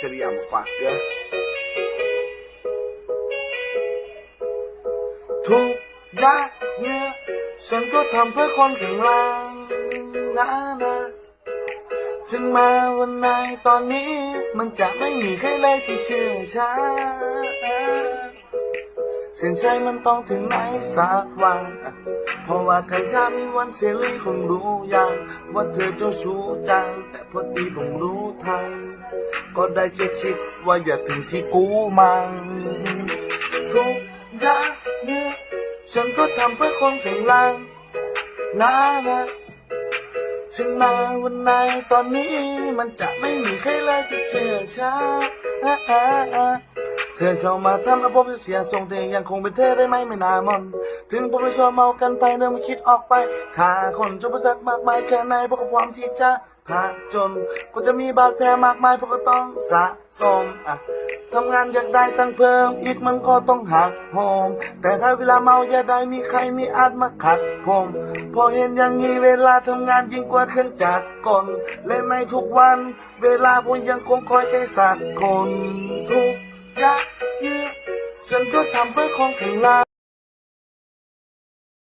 seria มาฝากเด้อทุกอย่างเนี่ยฉันก็ทำเพื่อคนข้างล่างนะนะถึงมาวันไหนตอนนี้ มันจะไม่มีใครเลยที่เชื่อฉันเส้นชัยมันต้องถึงไหนสักวัน เพราะว่ากัญชามีวันเสรีคงรู้อยังว่าเธอเจ้าชู้จัง แต่พอดีผมรู้ทันก็ได้แค่คิดว่าอย่าถึงที่กูมังทุกอย่างเนี่ยฉันก็ทำเพื่อคนข้างล่างนะนะถึงมาวันไหนตอนนี้มันจะไม่มีใครเลยที่เชื่อฉัน เธอเข้ามาทำให้ผมเสียทรงแต่ยังคงเป็นเธอได้ไหมไม่นามนถึงผมจะชวนเมากันไปเดินไม่คิดออกไปขาคนจะประสักมากมายแค่ไหนเพราะความที่จะผ่านจนก็จะมีบาดแผลมากมายเพราะก็ต้องสะสมอะทำงานอยากได้ตังเพิ่ม อีกมันก็ต้องหักโหมแต่ถ้าเวลาเมาอย่าได้มีใครมีอาจมาขัดผมพอเห็นอย่างนี้เวลาทำงานยิ่งกว่าเครื่องจักรกลและในทุกวัน เวลาผมยังคงคอยใครสักคนทุก อย